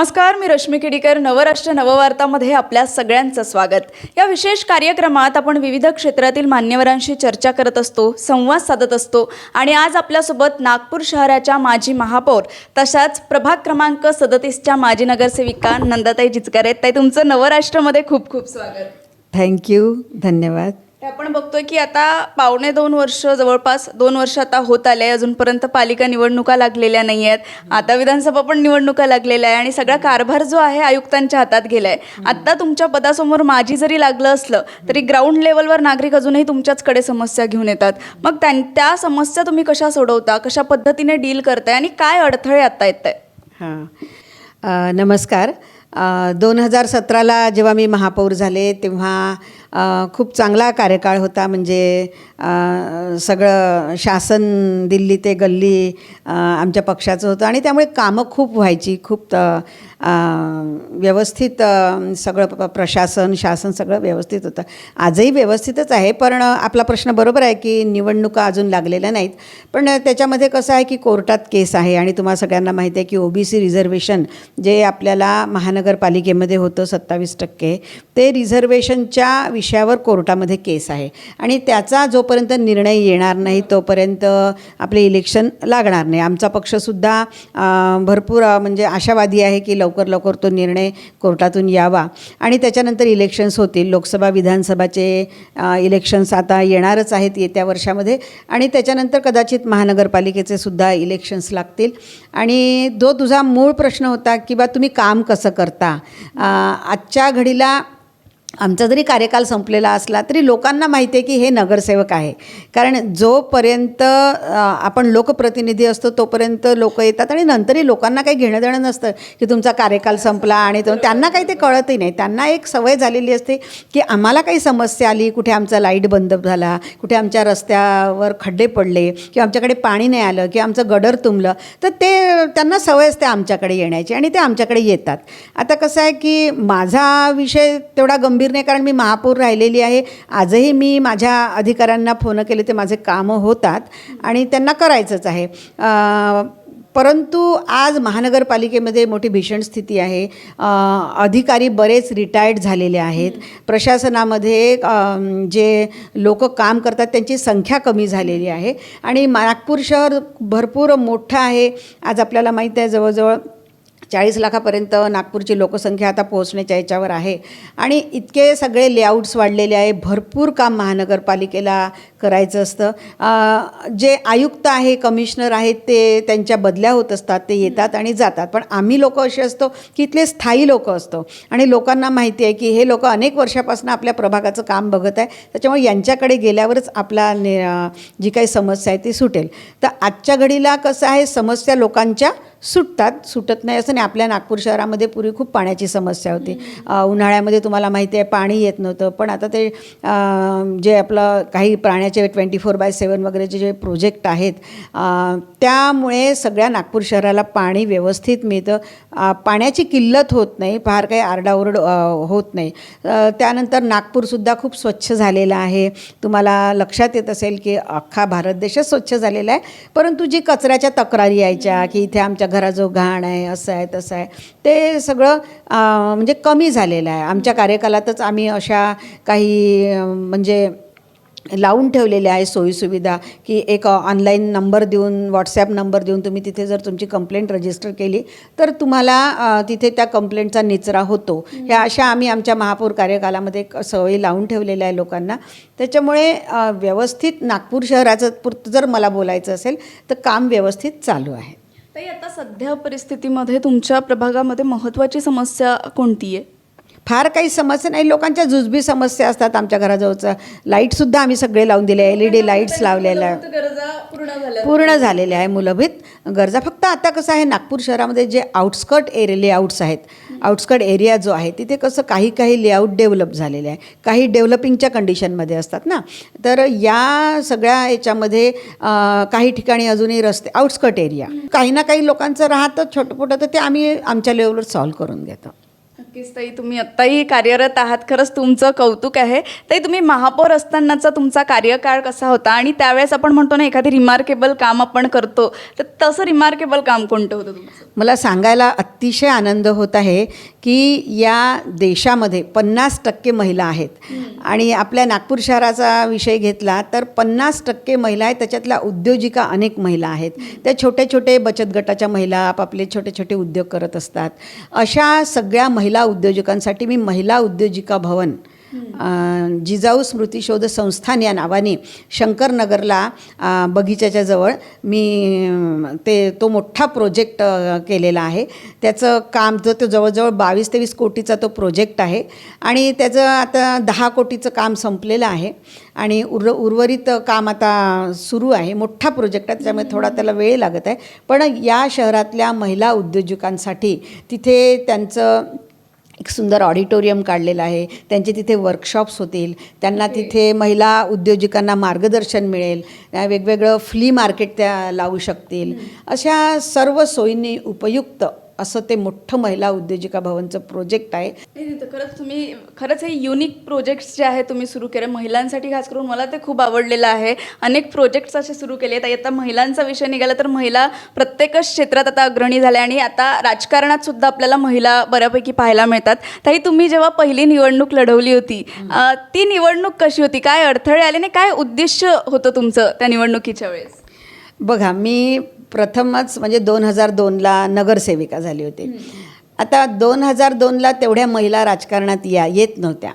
नमस्कार मी रश्मी केडीकर नवराष्ट्र नववार्तामध्ये आपल्या सगळ्यांचं स्वागत. या विशेष कार्यक्रमात आपण विविध क्षेत्रातील मान्यवरांशी चर्चा करत असतो संवाद साधत असतो आणि आज आपल्यासोबत नागपूर शहराच्या माजी महापौर तशाच प्रभाग क्रमांक सदतीसच्या माजी नगरसेविका नंदाताई जिचकर आहेत. ताई तुमचं नवराष्ट्रमध्ये खूप खूप स्वागत. थँक्यू धन्यवाद. ते आपण बघतोय की आता पावणे दोन वर्ष जवळपास दोन वर्ष आता होत आले अजूनपर्यंत पालिका निवडणुका लागलेल्या नाही आहेत. आता विधानसभा पण निवडणुका लागलेल्या आहे आणि सगळा कारभार जो आहे आयुक्तांच्या हातात गेलाय. आता तुमच्या पदासमोर माझी जरी लागलं असलं तरी ग्राउंड लेवलवर नागरिक अजूनही तुमच्याचकडे समस्या घेऊन येतात. मग त्या त्या समस्या तुम्ही कशा सोडवता? कशा पद्धतीने डील करताय? आणि काय अडथळे आता येत आहे हां नमस्कार. दोन हजार सतराला जेव्हा मी महापौर झाले तेव्हा खूप चांगला कार्यकाळ होता. म्हणजे सगळं शासन दिल्ली ते गल्ली आमच्या पक्षाचं होतं. आणि त्यामुळे कामं खूप व्हायची. खूप व्यवस्थित सगळं प- प्रशासन शासन सगळं व्यवस्थित होतं. आजही व्यवस्थितच आहे पण आपला प्रश्न बरोबर आहे की निवडणुका अजून लागलेल्या नाहीत. पण त्याच्यामध्ये कसं आहे की कोर्टात केस आहे आणि तुम्हाला सगळ्यांना माहिती आहे की ओबीसी रिझर्वेशन जे आपल्याला महानगरपालिकेमध्ये होतं सत्तावीस टक्के ते रिझर्वेशनच्या विषयावर कोर्टामध्ये केस आहे. आणि त्याचा जोपर्यंत निर्णय येणार नाही तोपर्यंत आपले इलेक्शन लागणार नाही. आमचा पक्षसुद्धा भरपूर म्हणजे आशावादी आहे की लव लवकर लवकर तो निर्णय कोर्टातून यावा. आणि त्याच्यानंतर इलेक्शन्स होतील. लोकसभा विधानसभाचे इलेक्शन्स आता येणारच आहेत येत्या वर्षामध्ये. आणि त्याच्यानंतर कदाचित महानगरपालिकेचे सुद्धा इलेक्शन्स लागतील. आणि जो तुझा मूळ प्रश्न होता की बा तुम्ही काम कसं करता? आजच्या घडीला आमचा जरी कार्यकाल संपलेला असला तरी लोकांना माहिती आहे की हे नगरसेवक आहे. कारण जोपर्यंत आपण लोकप्रतिनिधी असतो तोपर्यंत लोक येतात आणि नंतरही लोकांना काही घेणं देणं नसतं की तुमचा कार्यकाल संपला आणि त्यांना काही ते कळतही नाही. त्यांना एक सवय झालेली असते की आम्हाला काही समस्या आली कुठे आमचा लाइट बंद झाला कुठे आमच्या रस्त्यावर खड्डे पडले किंवा आमच्याकडे पाणी नाही आलं किंवा आमचं गडर तुंबलं तर ते त्यांना सवय असते आमच्याकडे येण्याची आणि ते आमच्याकडे येतात. आता कसं आहे की माझा विषय तेवढा गंभीर नाही कारण मी महापौर राहिलेली आहे. आजही मी माझ्या अधिकाऱ्यांना फोन केले ते माझे कामं होतात आणि त्यांना करायचंच आहे. परंतु आज महानगरपालिकेमध्ये मोठी भीषण स्थिती आहे. अधिकारी बरेच रिटायर्ड झालेले आहेत. प्रशासनामध्ये जे लोक काम करतात त्यांची संख्या कमी झालेली आहे. आणि नागपूर शहर भरपूर मोठं आहे. आज आपल्याला माहीत आहे जवळजवळ चाळीस लाखापर्यंत नागपूरची लोकसंख्या आता पोहोचण्याच्या याच्यावर आहे. आणि इतके सगळे लेआउट्स वाढलेले आहे. भरपूर काम महानगरपालिकेला करायचं असतं. जे आयुक्त आहे कमिशनर आहेत ते त्यांच्या बदल्या होत असतात. ते येतात आणि जातात. पण आम्ही लोक असे असतो की इथले स्थायी लोक असतो. आणि लोकांना माहिती आहे की हे लोक अनेक वर्षापासून आपल्या प्रभागाचं काम बघत आहे. त्याच्यामुळे यांच्याकडे गेल्यावरच आपला जी काही समस्या आहे ती सुटेल. तर आजच्या घडीला कसं आहे समस्या लोकांच्या सुटतात सुटत नाही असं नाही. आपल्या नागपूर शहरामध्ये पूर्वी खूप पाण्याची समस्या होती. उन्हाळ्यामध्ये तुम्हाला माहिती आहे पाणी येत नव्हतं. पण आता ते जे आपलं काही प्राण्याचे ट्वेंटी फोर बाय सेवन वगैरेचे जे प्रोजेक्ट आहेत त्यामुळे सगळ्या नागपूर शहराला पाणी व्यवस्थित मिळतं. पाण्याची किल्लत होत नाही फार काही आरडाओरड होत नाही. त्यानंतर नागपूरसुद्धा खूप स्वच्छ झालेलं आहे. तुम्हाला लक्षात येत असेल की अख्खा भारत देशच स्वच्छ झालेला आहे. परंतु जी कचऱ्याच्या तक्रारी यायच्या की इथे आमच्या घराजवळ घाण आहे असं आहे तसं आहे. ते सगळं म्हणजे कमी झालेलं आहे. आमच्या कार्यकालातच आम्ही अशा काही म्हणजे लावून ठेवलेल्या आहे सोयीसुविधा की एक ऑनलाईन नंबर देऊन व्हॉट्सॲप नंबर देऊन तुम्ही तिथे जर तुमची कंप्लेंट रजिस्टर केली तर तुम्हाला तिथे त्या कंप्लेंटचा निचरा होतो. ह्या अशा आम्ही आमच्या महापौर कार्यकालामध्ये एक सवयी लावून ठेवलेल्या आहे लोकांना. त्याच्यामुळे व्यवस्थित नागपूर शहराचं पुरतं जर मला बोलायचं असेल तर काम व्यवस्थित चालू आहे. ताई आता सध्या परिस्थितीमध्ये तुमच्या प्रभागामध्ये महत्त्वाची समस्या कोणती आहे? फार काही समस्या नाही. लोकांच्या जुजबी समस्या असतात आमच्या घराजवळचं. लाईटसुद्धा आम्ही सगळे लावून दिले एल ई डी लाईट्स लावलेल्या. पूर्ण झाल्या पूर्ण झालेले आहे मूलभूत. गरजा फक्त आता कसं आहे नागपूर शहरामध्ये जे आउटस्कट एरिया लेआउट्स आहेत आउटस्कट एरिया जो आहे तिथे कसं काही काही लेआउट डेव्हलप झालेले आहे. काही डेव्हलपिंगच्या कंडिशनमध्ये असतात ना. तर या सगळ्या याच्यामध्ये काही ठिकाणी अजूनही रस्ते आउटस्कट एरिया. काही ना काही लोकांचं राहतं छोटं मोठं तर ते आम्ही आमच्या लेवलवर सॉल्व्ह करून घेतो. नक्कीच ताई तुम्ही आत्ताही कार्यरत आहात. खरंच तुमचं कौतुक आहे. ताई तुम्ही महापौर असतानाचा तुमचा कार्यकाळ कसा होता? आणि त्यावेळेस आपण म्हणतो ना एखादी रिमार्केबल काम आपण करतो. तर तसं रिमार्केबल काम कोणतं होतं तुमचं? मला सांगायला अतिशय आनंद होत आहे की या देशामध्ये पन्नास टक्के महिला आहेत. आणि आपल्या नागपूर शहराचा विषय घेतला तर पन्नास टक्के महिला आहेत. त्याच्यातल्या उद्योजिका अनेक महिला आहेत. त्या छोटे छोटे बचत गटाच्या महिला आपापले छोटे छोटे उद्योग करत असतात. अशा सगळ्या महिला उद्योजकांसाठी मी महिला उद्योजिका भवन जिजाऊ स्मृतिशोध संस्थान या नावाने शंकरनगरला बगीचाच्या बगीच्याच्या जवळ मी ते तो मोठा प्रोजेक्ट केलेला आहे. त्याचं काम जो तो जवळजवळ बावीस तेवीस कोटीचा तो प्रोजेक्ट आहे आणि त्याचं आता दहा कोटीचं काम संपलेलं आहे आणि उर उर्वरित काम आता सुरू आहे. मोठा प्रोजेक्ट आहे त्याच्यामुळे थोडा त्याला वेळ लागत आहे. पण या शहरातल्या महिला उद्योजकांसाठी तिथे त्यांचं एक सुंदर ऑडिटोरियम काढलेलं आहे. त्यांचे तिथे वर्कशॉप्स होतील. त्यांना तिथे महिला उद्योजकांना मार्गदर्शन मिळेल. वेगवेगळं फ्ली मार्केट त्या लावू शकतील. अशा सर्व सोयींनी उपयुक्त असं ते मोठं महिला उद्योजिका भवनचं प्रोजेक्ट आहे. खरंच तुम्ही खरंच हे युनिक प्रोजेक्ट्स जे आहे तुम्ही सुरू केले. महिलांसाठी खास करून मला ते खूप आवडलेलं आहे. अनेक प्रोजेक्ट्स असे सुरू केले आहेत. आता महिलांचा विषय निघाला तर महिला प्रत्येकच क्षेत्रात आता अग्रणी झाल्या आणि आता राजकारणात सुद्धा आपल्याला महिला बऱ्यापैकी पाहायला मिळतात. ताई तुम्ही जेव्हा पहिली निवडणूक लढवली होती ती निवडणूक कशी होती? काय अडथळे आले नाही काय उद्देश होतं तुमचं त्या निवडणुकीच्या वेळेस? बघा मी प्रथमच म्हणजे दोन हजार दोनला नगरसेविका झाली होती. आता दोन हजार दोनला तेवढ्या महिला राजकारणात या येत नव्हत्या.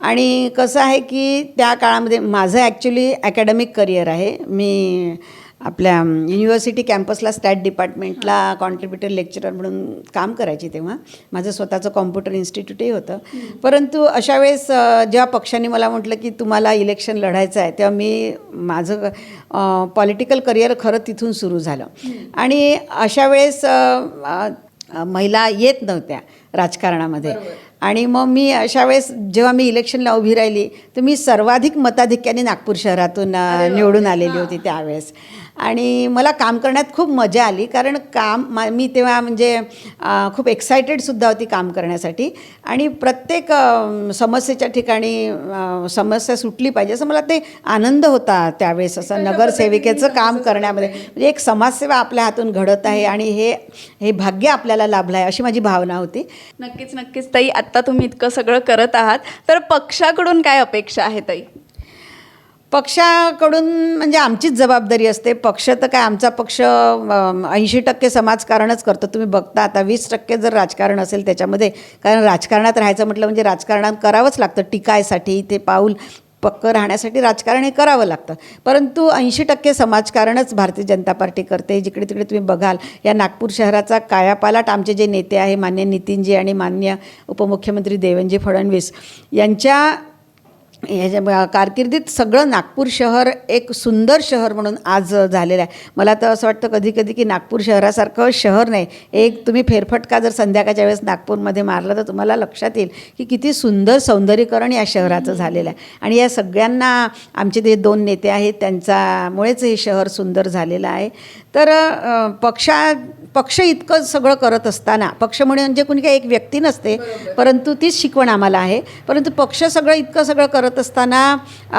आणि कसं आहे की त्या काळामध्ये माझं ॲक्च्युली अकॅडमिक करिअर आहे. मी आपल्या युनिव्हर्सिटी कॅम्पसला स्टॅट डिपार्टमेंटला कॉन्ट्रीब्युटर लेक्चरर म्हणून काम करायची तेव्हा. माझं स्वतःचं कॉम्प्युटर इन्स्टिट्यूटही होतं. परंतु अशा वेळेस जेव्हा पक्षाने मला म्हटलं की तुम्हाला इलेक्शन लढायचं आहे तेव्हा मी माझं पॉलिटिकल करिअर खरं तिथून सुरू झालं. आणि अशा वेळेस महिला येत नव्हत्या राजकारणामध्ये. आणि मग मी अशा वेळेस जेव्हा मी इलेक्शनला उभी राहिली तर मी सर्वाधिक मताधिक्याने नागपूर शहरातून निवडून आलेली होती त्यावेळेस. आणि मला काम करण्यात खूप मजा आली कारण काम मा मी तेव्हा म्हणजे खूप एक्सायटेडसुद्धा होती काम करण्यासाठी. आणि प्रत्येक समस्येच्या ठिकाणी समस्या सुटली पाहिजे असं मला ते आनंद होता त्यावेळेस असं नगरसेविकेचं काम करण्यामध्ये. म्हणजे एक समाजसेवा आपल्या हातून घडत आहे आणि हे हे भाग्य आपल्याला लाभलं आहे अशी माझी भावना होती. नक्कीच नक्कीच. ताई आत्ता तुम्ही इतकं सगळं करत आहात तर पक्षाकडून काय अपेक्षा आहे ताई? पक्षाकडून म्हणजे आमचीच जबाबदारी असते. पक्ष तर काय आमचा पक्ष ऐंशी टक्के समाजकारणच करतो. तुम्ही बघता आता वीस टक्के जर राजकारण असेल त्याच्यामध्ये कारण राजकारणात राहायचं म्हटलं म्हणजे राजकारणात करावंच लागतं टिकायसाठी ते पाऊल पक्कं राहण्यासाठी राजकारण हे करावं लागतं. परंतु ऐंशी टक्के समाजकारणच भारतीय जनता पार्टी करते. जिकडे तिकडे तुम्ही बघाल या नागपूर शहराचा कायापालाट आमचे जे नेते आहे मान्य नितीनजी आणि मान्य उपमुख्यमंत्री देवेंद्रजी फडणवीस यांच्या ह्याच्या कारकिर्दीत सगळं नागपूर शहर एक सुंदर शहर म्हणून आज झालेलं आहे. मला तर असं वाटतं कधी कधी की नागपूर शहरासारखं शहर नाही. एक तुम्ही फेरफटका जर संध्याकाळच्या वेळेस नागपूरमध्ये मारला तर तुम्हाला लक्षात येईल की किती सुंदर सौंदर्यीकरण या शहराचं झालेलं आहे. आणि या सगळ्यांना आमचे जे दोन नेते आहेत त्यांच्यामुळेच हे शहर सुंदर झालेलं आहे. तर पक्षा पक्ष इतकं सगळं करत असताना पक्ष म्हणजे कोणी काही एक व्यक्ती नसते परंतु तीच शिकवण आम्हाला आहे. परंतु पक्ष सगळं इतकं सगळं करत असताना अ,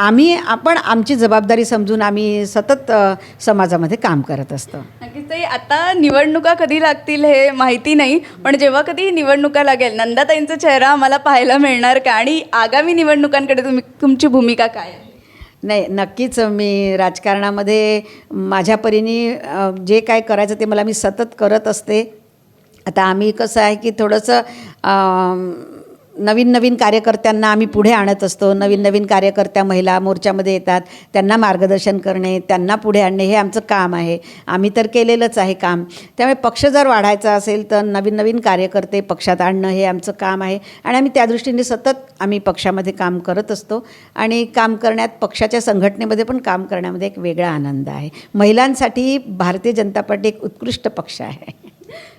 आम्ही आपण आमची जबाबदारी समजून आम्ही सतत समाजामध्ये काम करत असतो. नक्कीच आता निवडणुका कधी लागतील हे माहिती नाही पण जेव्हा कधी निवडणुका लागेल नंदाताईंचा चेहरा आम्हाला पाहायला मिळणार का? आणि आगामी निवडणुकांकडे तुम्ही तुमची भूमिका काय आहे? नाही नक्कीच मी राजकारणामध्ये माझ्या परीने जे काय करायचं ते मला मी सतत करत असते. आता आम्ही कसं आहे की थोडंसं नवीन नवीन कार्यकर्त्यांना आम्ही पुढे आणत असतो. नवीन नवीन कार्यकर्त्या महिला मोर्चामध्ये येतात. त्यांना मार्गदर्शन करणे त्यांना पुढे आणणे हे आमचं काम आहे. आम्ही तर केलेलंच आहे काम. त्यामुळे पक्ष जर वाढायचा असेल तर नवीन नवीन कार्यकर्ते पक्षात आणणं हे आमचं काम आहे. आणि आम्ही त्या दृष्टीने सतत आम्ही पक्षामध्ये काम करत असतो. आणि काम करण्यात पक्षाच्या संघटनेमध्ये पण काम करण्यामध्ये एक वेगळा आनंद आहे. महिलांसाठी भारतीय जनता पार्टी एक उत्कृष्ट पक्ष आहे.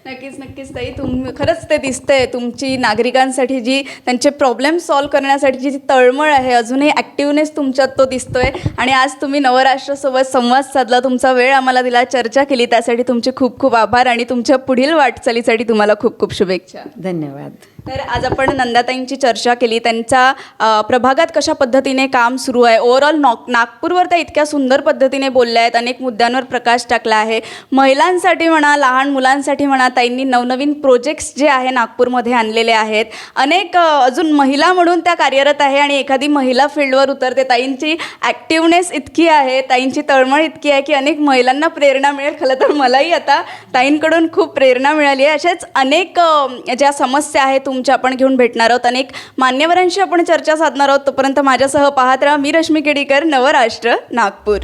नक्कीच नक्कीच. ताई तुम खरंच ते दिसतंय. तुमची नागरिकांसाठी जी त्यांचे प्रॉब्लेम सॉल्व्ह करण्यासाठी जी तळमळ आहे अजूनही ॲक्टिव्हनेस तुमच्यात तो दिसतोय. आणि आज तुम्ही नवराष्ट्रासोबत संवाद साधला तुमचा वेळ आम्हाला दिला चर्चा केली त्यासाठी तुमचे खूप खूप आभार आणि तुमच्या पुढील वाटचालीसाठी तुम्हाला खूप खूप शुभेच्छा. धन्यवाद. तर आज आपण नंदाताईंची चर्चा केली. त्यांचा अ, प्रभागात कशा पद्धतीने काम सुरू आहे? ओव्हरऑल नॉक नागपूरवर त्या इतक्या सुंदर पद्धतीने बोलल्या आहेत. अनेक मुद्द्यांवर प्रकाश टाकला आहे. महिलांसाठी म्हणा लहान मुलांसाठी म्हणा ताईंनी नवनवीन प्रोजेक्ट्स जे आहे नागपूरमध्ये आणलेले आहेत. अनेक अ, अजून महिला म्हणून त्या कार्यरत आहे आणि एखादी महिला फील्डवर उतरते. ताईंची ॲक्टिवनेस इतकी आहे ताईंची तळमळ इतकी आहे की अनेक महिलांना प्रेरणा मिळेल. खरं तर मलाही आता ताईंकडून खूप प्रेरणा मिळाली आहे. अशाच अनेक अ, ज्या समस्या आहेत तुमच्या आपण घेऊन भेटणार आहोत अनेक मान्यवरांशी आपण चर्चा साधणार आहोत. तोपर्यंत माझ्यासह पाहत राहा मी रश्मी केडीकर नवराष्ट्र नागपूर.